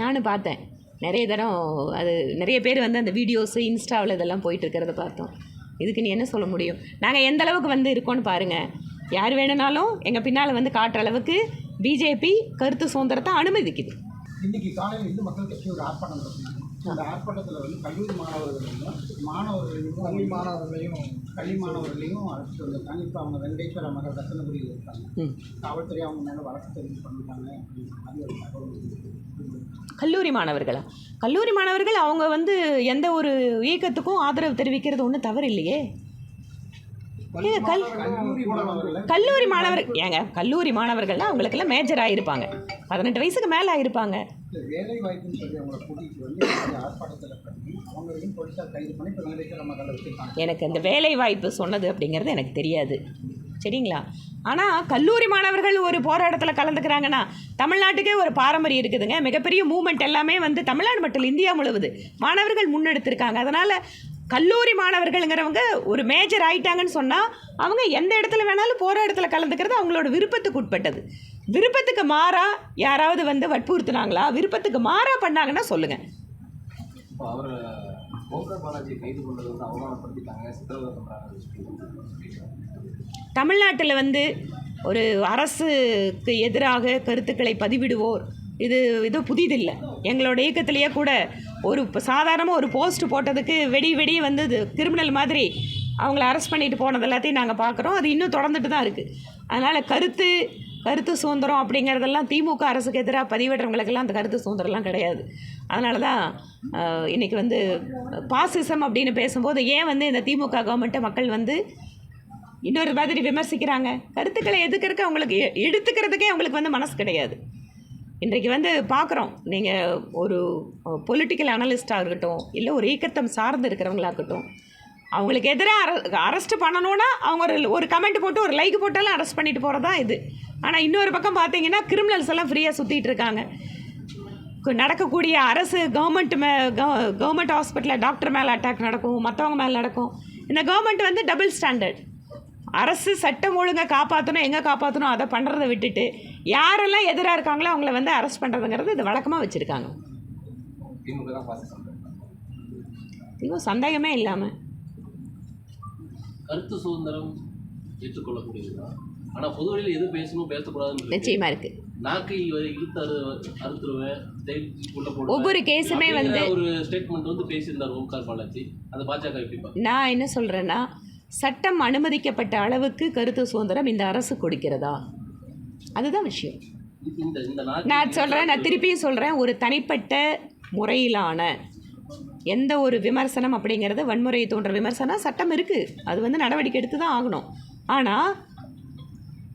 நானும் பார்த்தேன். நிறைய தரம் அது நிறைய பேர் வந்து அந்த வீடியோஸு இன்ஸ்டாவில் இதெல்லாம் போயிட்டுருக்கிறத பார்த்தோம். இதுக்கு நீ என்ன சொல்ல முடியும்? நாங்கள் எந்த அளவுக்கு வந்து இருக்கோன்னு பாருங்கள் யார் வேணும்னாலும் எங்கள் பின்னால் வந்து காட்டுற அளவுக்கு பிஜேபி கருத்து சுதந்திரத்தை அனுமதிக்குது. இன்னைக்கு காலையில் இந்து மக்கள் கட்சி ஒரு ஆர்ப்பாட்டம் அந்த ஆர்ப்பாட்டத்தில் வந்து கல்லூரி மாணவர்களையும் மாணவர்களையும் கல்வி மாணவர்களையும் கல்வி மாணவர்களையும் அழைச்சிட்டு வந்திருக்காங்க. இப்போ அவங்க வெங்கடேஸ்வர மகள் ரத்தனபுரியில் இருக்காங்க. காவல்துறை அவங்க மேலே வழக்கு பதிவு பண்ணிட்டாங்க. ஒரு தகவல். கல்லூரி மாணவர்களா? கல்லூரி மாணவர்கள் அவங்க வந்து எந்த ஒரு இயக்கத்துக்கும் ஆதரவு தெரிவிக்கிறது ஒன்றும் தவறு இல்லையே ஏங்க கல் கல்லூரி மாணவர் ஏங்க கல்லூரி மாணவர்கள்லாம் அவங்களுக்கெல்லாம் மேஜர் ஆகிருப்பாங்க பதினெட்டு வயசுக்கு மேலே ஆகிருப்பாங்க இந்த வேலை வாய்ப்புன்னு சொல்லி அவங்களை கூட்டிகிட்டு வந்து இந்த ஆர்ப்பாட்டத்தில் பண்ணி அவங்களையும் போலீஸார் கைது பண்ணி இப்போ வெங்கடேஸ்வர வச்சுருக்காங்க. எனக்கு அந்த வேலை வாய்ப்பு சொன்னது அப்படிங்கிறது எனக்கு தெரியாது. சரிங்களா? ஆனால் கல்லூரி மாணவர்கள் ஒரு போராட்டத்தில் கலந்துக்கிறாங்கன்னா தமிழ்நாட்டுக்கே ஒரு பாரம்பரியம் இருக்குதுங்க. மிகப்பெரிய மூமெண்ட் எல்லாமே வந்து தமிழ்நாடு மட்டும் இந்தியா முழுவது மாணவர்கள் முன்னெடுத்திருக்காங்க. அதனால் கல்லூரி மாணவர்கள்ங்கிறவங்க ஒரு மேஜர் ஆயிட்டாங்கன்னு சொன்னால் அவங்க எந்த இடத்துல வேணாலும் போராட்டத்தில் கலந்துக்கிறது அவங்களோட விருப்பத்துக்கு உட்பட்டது. விருப்பத்துக்கு மாறா யாராவது வந்து வற்புறுத்துனாங்களா? விருப்பத்துக்கு மாறா பண்ணாங்கன்னா சொல்லுங்கள் தமிழ்நாட்டில் வந்து ஒரு அரசுக்கு எதிராக கருத்துக்களை பதிவிடுவோர் இது இது புதிதில்லை. எங்களோட இயக்கத்திலேயே கூட ஒரு சாதாரணமாக ஒரு போஸ்ட் போட்டதுக்கு வெடி வெடி வந்து இது கிரிமினல் மாதிரி அவங்கள அரெஸ்ட் பண்ணிட்டு போனது எல்லாத்தையும் நாங்கள் பார்க்குறோம் அது இன்னும் தொடர்ந்துட்டு தான் இருக்குது அதனால் கருத்து கருத்து சுதந்திரம் அப்படிங்கிறதெல்லாம் திமுக அரசுக்கு எதிராக பதிவிடுறவங்களுக்கெல்லாம் அந்த கருத்து சுதந்திரம்லாம் கிடையாது. அதனால தான் இன்றைக்கி வந்து பாசிசம் அப்படின்னு பேசும்போது ஏன் வந்து இந்த திமுக கவர்மெண்ட்டை மக்கள் வந்து இன்னொரு மாதிரி விமர்சிக்கிறாங்க? கருத்துக்களை எதுக்கிறதுக்கு அவங்களுக்கு எடுத்துக்கிறதுக்கே அவங்களுக்கு வந்து மனசு கிடையாது. இன்றைக்கு வந்து பார்க்குறோம் நீங்கள் ஒரு பொலிட்டிக்கல் அனலிஸ்டாக இருக்கட்டும் இல்லை ஒரு இயக்கத்தம் சார்ந்து இருக்கிறவங்களாக இருக்கட்டும் அவங்களுக்கு எதிராக அர அரெஸ்ட் பண்ணணும்னா அவங்க ஒரு ஒரு கமெண்ட் போட்டு ஒரு லைக் போட்டாலும் அரெஸ்ட் பண்ணிட்டு போகிறதா இது. ஆனால் இன்னொரு பக்கம் பார்த்தீங்கன்னா கிரிமினல்ஸ் எல்லாம் ஃப்ரீயாக சுற்றிட்டு இருக்காங்க. நடக்கக்கூடிய அரசு கவர்மெண்ட் மே கவர்மெண்ட் ஹாஸ்பிட்டலில் டாக்டர் மேலே அட்டாக் நடக்கும் மற்றவங்க மேலே நடக்கும். இந்த கவர்மெண்ட் வந்து டபுள் ஸ்டாண்டர்ட் அரசு சட்டம் ஒழுங்கை காப்பாற்றணும் எங்கே காப்பாற்றணும் அதை பண்ணுறதை விட்டுட்டு யாரெல்லாம் எதிராக இருக்காங்களோ அவங்கள வந்து அரெஸ்ட் பண்ணுறதுங்கிறது இது வழக்கமாக வச்சுருக்காங்க. திமுக சந்தேகமே இல்லாமல் கருத்து சுதந்திரம் ஏற்றுக்கொள்ளக்கூடியதுதான். ஆனால் பொது வழியில் எது பேசணும் பேசக்கூடாதுன்னு இருக்கு. நிச்சயமாக இருக்குது நாக்கை இழுத்து அறு அறுத்துருவேன் ஒவ்வொரு கேஸுமே வந்து ஒரு ஸ்டேட்மெண்ட் வந்து பேசியிருந்தார் ஓம்கார் பாலாஜி. அதை பாஜக எப்படி நான் என்ன சொல்கிறேன்னா சட்டம் அனுமதிக்கப்பட்ட அளவுக்கு கருத்து சுதந்திரம் இந்த அரசு கொடுக்கிறதா? அதுதான் விஷயம். நான் சொல்கிறேன் நான் திருப்பியும் சொல்கிறேன் ஒரு தனிப்பட்ட முறையிலான எந்த ஒரு விமர்சனம் அப்படிங்கிறது வன்முறையை தோன்ற விமர்சனம் சட்டம் இருக்குது அது வந்து நடவடிக்கை எடுத்து தான் ஆகணும். ஆனால்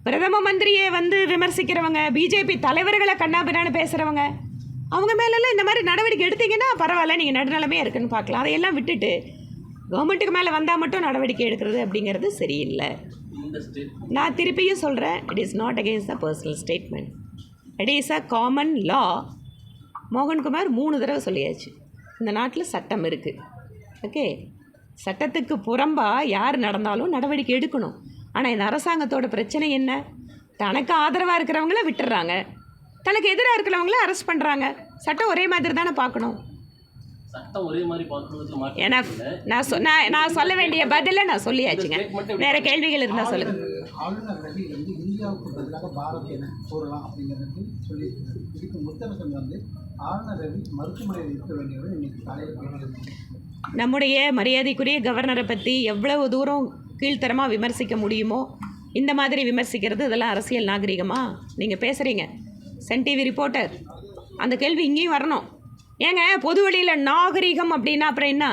பிரதம மந்திரியை வந்து விமர்சிக்கிறவங்க பிஜேபி தலைவர்களை கண்ணாபின்னான்னு பேசுகிறவங்க அவங்க மேலெல்லாம் இந்த மாதிரி நடவடிக்கை எடுத்தீங்கன்னா பரவாயில்ல நீங்கள் நடுநிலைமையாக இருக்குன்னு பார்க்கலாம். அதையெல்லாம் விட்டுட்டு கவர்மெண்ட்டுக்கு மேலே வந்தால் மட்டும் நடவடிக்கை எடுக்கிறது அப்படிங்கிறது சரியில்லை. நான் திருப்பியும் சொல்கிறேன் it is not against the personal statement it is a common law Mohankumar மூணு தடவை சொல்லியாச்சு. இந்த நாட்டில் சட்டம் இருக்குது ஓகே சட்டத்துக்கு புறம்பாக யார் நடந்தாலும் நடவடிக்கை எடுக்கணும். ஆனால் இந்த அரசாங்கத்தோட பிரச்சனை என்ன? தனக்கு ஆதரவாக இருக்கிறவங்கள விட்டுறாங்க. தனக்கு எதிராக இருக்கிறவங்கள அரெஸ்ட் பண்ணுறாங்க சட்டம் ஒரே மாதிரி தானே பார்க்கணும். சட்டம் ஒரே மாதிரி பார்க்கறதுக்கு மாட்டேன் ஏன்னா நான் சொ நான் நான் சொல்ல வேண்டிய பதிலை நான் சொல்லியாச்சுங்க. வேறு கேள்விகள் இருந்தால் சொல்லுங்கள் ஆளுநர் ஆளுநர் ரவி வந்து இந்தியாவுக்கு பதிலாக பாரத் என கூறலாம் அப்படிங்கிறது சொல்லியிருக்காரு இதுக்கு முத்தரசன் வந்து ஆளுநர் ரவி மருத்துவமனையில் இருக்க வேண்டியவர் இன்னைக்கு காலையில் பேசியிருக்காங்க நம்முடைய மரியாதைக்குரிய கவர்னரை பற்றி எவ்வளவு தூரம் கீழ்த்தரமாக விமர்சிக்க முடியுமோ? இந்த மாதிரி விமர்சிக்கிறது இதெல்லாம் அரசியல் நாகரிகமாக நீங்கள் பேசுகிறீங்க சன் டிவி ரிப்போர்ட்டர். அந்த கேள்வி இங்கேயும் வரணும். ஏங்க பொது வழியில் நாகரிகம் அப்படின்னா அப்புறம் என்ன?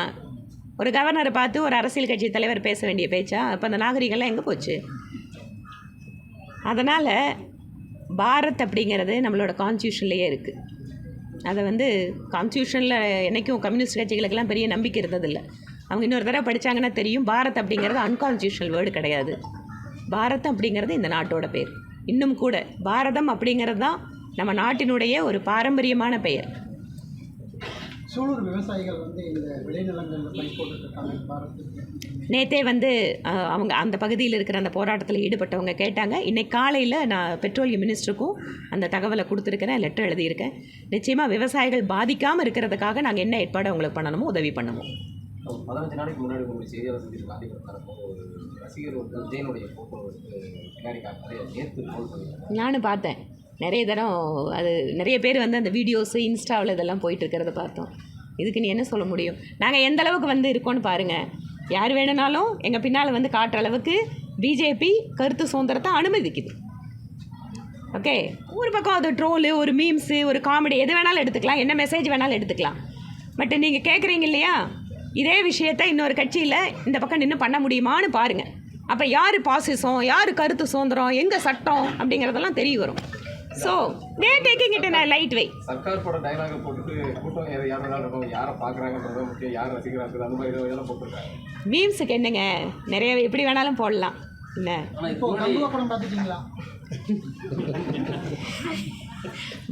ஒரு கவர்னரை பார்த்து ஒரு அரசியல் கட்சி தலைவர் பேச வேண்டிய பேச்சா? அப்போ அந்த நாகரிகம்லாம் எங்கே போச்சு? அதனால் பாரத் அப்படிங்கிறது நம்மளோட கான்ஸ்டியூஷன்லேயே இருக்குது அதை வந்து கான்ஸ்டியூஷனில் என்றைக்கும் கம்யூனிஸ்ட் கட்சிகளுக்கெல்லாம் பெரிய நம்பிக்கை இருந்ததில்லை. அவங்க இன்னொரு தடவை படித்தாங்கன்னா தெரியும். பாரத் அப்படிங்கிறது அன்கான்ஸ்டியூஷனல் வேர்டு கிடையாது. பாரத் அப்படிங்கிறது இந்த நாட்டோட பேர். இன்னும் கூட பாரதம் அப்படிங்கிறது தான் நம்ம நாட்டினுடைய ஒரு பாரம்பரியமான பெயர். சூலூர் விவசாயிகள் வந்து இந்த விளைநிலங்களில் பயிர் அவங்க அந்த பகுதியில் இருக்கிற அந்த போராட்டத்தில் ஈடுபட்டவங்க கேட்டாங்க. இன்னைக்கு காலையில் நான் பெட்ரோலியம் மினிஸ்டருக்கும் அந்த தகவலை கொடுத்துருக்கிறேன் லெட்டர் எழுதியிருக்கேன். நிச்சயமாக விவசாயிகள் பாதிக்காமல் இருக்கிறதுக்காக நாங்கள் என்ன ஏற்பாடு அவங்களுக்கு பண்ணணுமோ உதவி பண்ணுவோம் ஒரு பதினஞ்சு நாளைக்கு முன்னாடி உங்களுக்கு செய்தியாளர் சந்திப்பு காந்திபுரம் நடக்கும் ஒரு ரசிகர் வந்து விஜயனுடைய ஃபோட்டோ வந்து பின்னாடி நேற்று பண்ணியிருக்காங்க. நானும் பார்த்தேன். நிறைய தரம் அது நிறைய பேர் வந்து அந்த வீடியோஸு இன்ஸ்டாவில் இதெல்லாம் போயிட்டு இருக்கிறத பார்த்தோம். இதுக்கு நீ என்ன சொல்ல முடியும்? நாங்கள் எந்த அளவுக்கு வந்து இருக்கோன்னு பாருங்கள் யார் வேணும்னாலும் எங்கள் பின்னால் வந்து காட்டுற அளவுக்கு பிஜேபி கருத்து சுதந்திரத்தை அனுமதிக்குது. ஓகே? ஒரு பக்கம் அது ட்ரோலு ஒரு மீம்ஸு ஒரு காமெடி எது வேணாலும் எடுத்துக்கலாம். என்ன மெசேஜ் வேணாலும் எடுத்துக்கலாம். பட் நீங்கள் கேட்குறீங்க இல்லையா? இதே விஷயத்தை இன்னொரு கட்சியில் இந்த பக்கம் நின்று பண்ண முடியுமான்னு பாருங்கள் அப்போ யார் பாசிசம் யார் கருத்து சுதந்திரம் எங்கே சட்டம் அப்படிங்கிறதெல்லாம் தெரிய வரும். So they taking it in light way Sarkar பட டைலாக போட்டுட்டு கூட்டம் யார் இருக்கும் யாரை பார்க்குறாங்கன்றத முக்கியம் யார் ரசிக்கிறாங்க அந்த மாதிரி இதெல்லாம் போட்டிருக்காங்க. மீம்ஸுக்கு என்னங்க? நிறைய எப்படி வேணாலும் போடலாம். என்ன இப்போ படம் பார்த்துட்டீங்களா?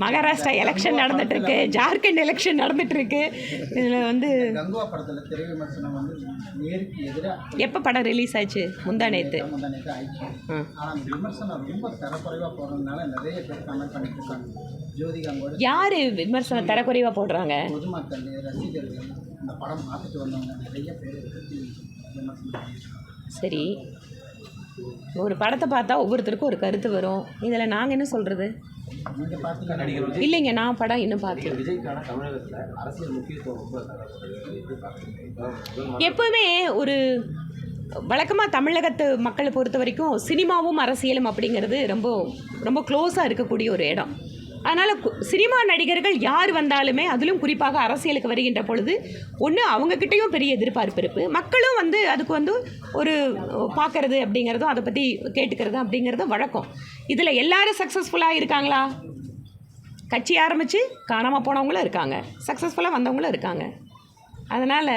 மகாராஷ்டிரா எலெக்ஷன் நடந்துட்டு இருக்கு ஜார்க்கண்ட் எலெக்ஷன் நடந்துட்டு இருக்கு இதில் வந்து எப்போ படம் ரிலீஸ் ஆச்சு? முந்தா நேற்று யார் விமர்சனம் தரக்குறைவாக போடுறாங்க? சரி. ஒரு படத்தை பார்த்தா ஒவ்வொருத்தருக்கும் ஒரு கருத்து வரும். இதில் நாங்கள் என்ன சொல்கிறது இல்லைங்க நான் படம் இன்னும் மா- எப்போவுமே ஒரு வழக்கமாக தமிழகத்து மக்களை பொறுத்த வரைக்கும் சினிமாவும் அரசியலும் அப்படிங்கிறது ரொம்ப ரொம்ப க்ளோஸாக இருக்கக்கூடிய ஒரு இடம். அதனால் சினிமா நடிகர்கள் யார் வந்தாலுமே அதிலும் குறிப்பாக அரசியலுக்கு வருகின்ற பொழுது ஒன்று அவங்கக்கிட்டேயும் பெரிய எதிர்பார்ப்பு இருக்குது மக்களும் வந்து அதுக்கு வந்து ஒரு பார்க்கறது அப்படிங்கிறதும் அதை பற்றி கேட்டுக்கிறது அப்படிங்கிறதும் வழக்கம். இதில் எல்லாரும் சக்ஸஸ்ஃபுல்லாக இருக்காங்களா? கட்சி ஆரம்பித்து காணாமல் போனவங்களும் இருக்காங்க. சக்ஸஸ்ஃபுல்லாக வந்தவங்களும் இருக்காங்க. அதனால்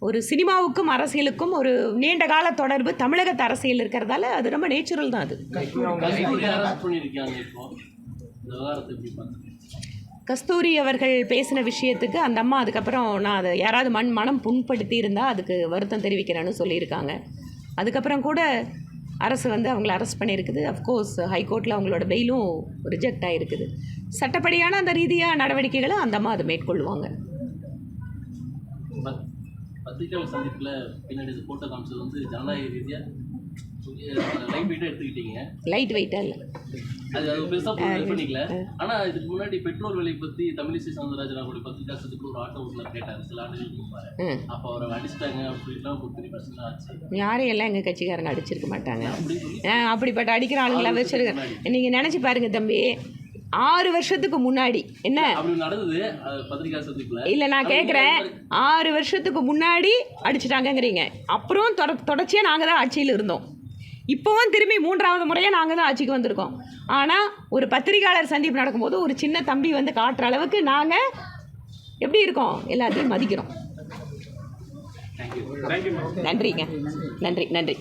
ஒரு சினிமாவுக்கும் அரசியலுக்கும் ஒரு நீண்ட கால தொடர்பு தமிழகத்து அரசியல் இருக்கிறதால அது ரொம்ப நேச்சுரல் தான் அது. கஸ்தூரி அவர்கள் பேசின விஷயத்துக்கு அந்த அம்மா அதுக்கப்புறம் நான் அதை யாராவது மண் மனம் புண்படுத்தி இருந்தால் அதுக்கு வருத்தம் தெரிவிக்கிறேன்னு சொல்லியிருக்காங்க. அதுக்கப்புறம் கூட அரசு வந்து அவங்கள அரெஸ்ட் பண்ணியிருக்குது. அஃப்கோர்ஸ் ஹைகோர்ட்டில் அவங்களோட பெயிலும் ரிஜெக்ட் ஆகிருக்குது சட்டப்படியான அந்த ரீதியாக நடவடிக்கைகளை அந்த அம்மா அதை மேற்கொள்வாங்க. பத்- பத்திரிகையாளர் சந்திப்பில் பின்னாடி இந்த ஃபோட்டோ காமிச்சது வந்து ஜனநாயக ரீதியாக லைட் வெயிட்டாக எடுத்துக்கிட்டீங்க. லைட் வெயிட்டாக இல்லை. அது அது பெருசாக பண்ணிக்கல. ஆனால் இதுக்கு முன்னாடி பெட்ரோல் விலை பற்றி தமிழிசை சவுந்தரராஜன் அவருடைய பத்திரிகா சந்திப்பில் ஒரு ஆட்டோ ஓட்டுநர் கேட்டார். சில ஆண்டுகளுக்கு முன்பாரு அப்போ அவரை அடிச்சிட்டாங்க அப்படின்லாம் ஒரு பெரிய பிரச்சனை ஆச்சு. யாரையும் எல்லாம் எங்கள் கட்சிக்காரங்க அடிச்சிருக்க மாட்டாங்க. அப்படிப்பட்ட அடிக்கிற ஆளுங்களா வச்சிருக்க நீங்கள் நினச்சி பாருங்க தம்பி. ஆறு வருஷத்துக்கு முன்னாடி. என்ன? இல்லை நான் கேட்குறேன் ஆறு வருஷத்துக்கு முன்னாடி அடிச்சிட்டாங்கங்கிறீங்க. அப்புறம் தொட தொடர்ச்சியாக நாங்கள் தான் ஆட்சியில் இருந்தோம். இப்போவும் திரும்பி மூன்றாவது முறையாக நாங்கள் தான் ஆட்சிக்கு வந்திருக்கோம். ஆனால் ஒரு பத்திரிகையாளர் சந்திப்பு நடக்கும்போது ஒரு சின்ன தம்பி வந்து காட்டுற அளவுக்கு நாங்கள் எப்படி இருக்கோம்? எல்லாத்தையும் மதிக்கிறோம். நன்றிங்க. நன்றி. நன்றி.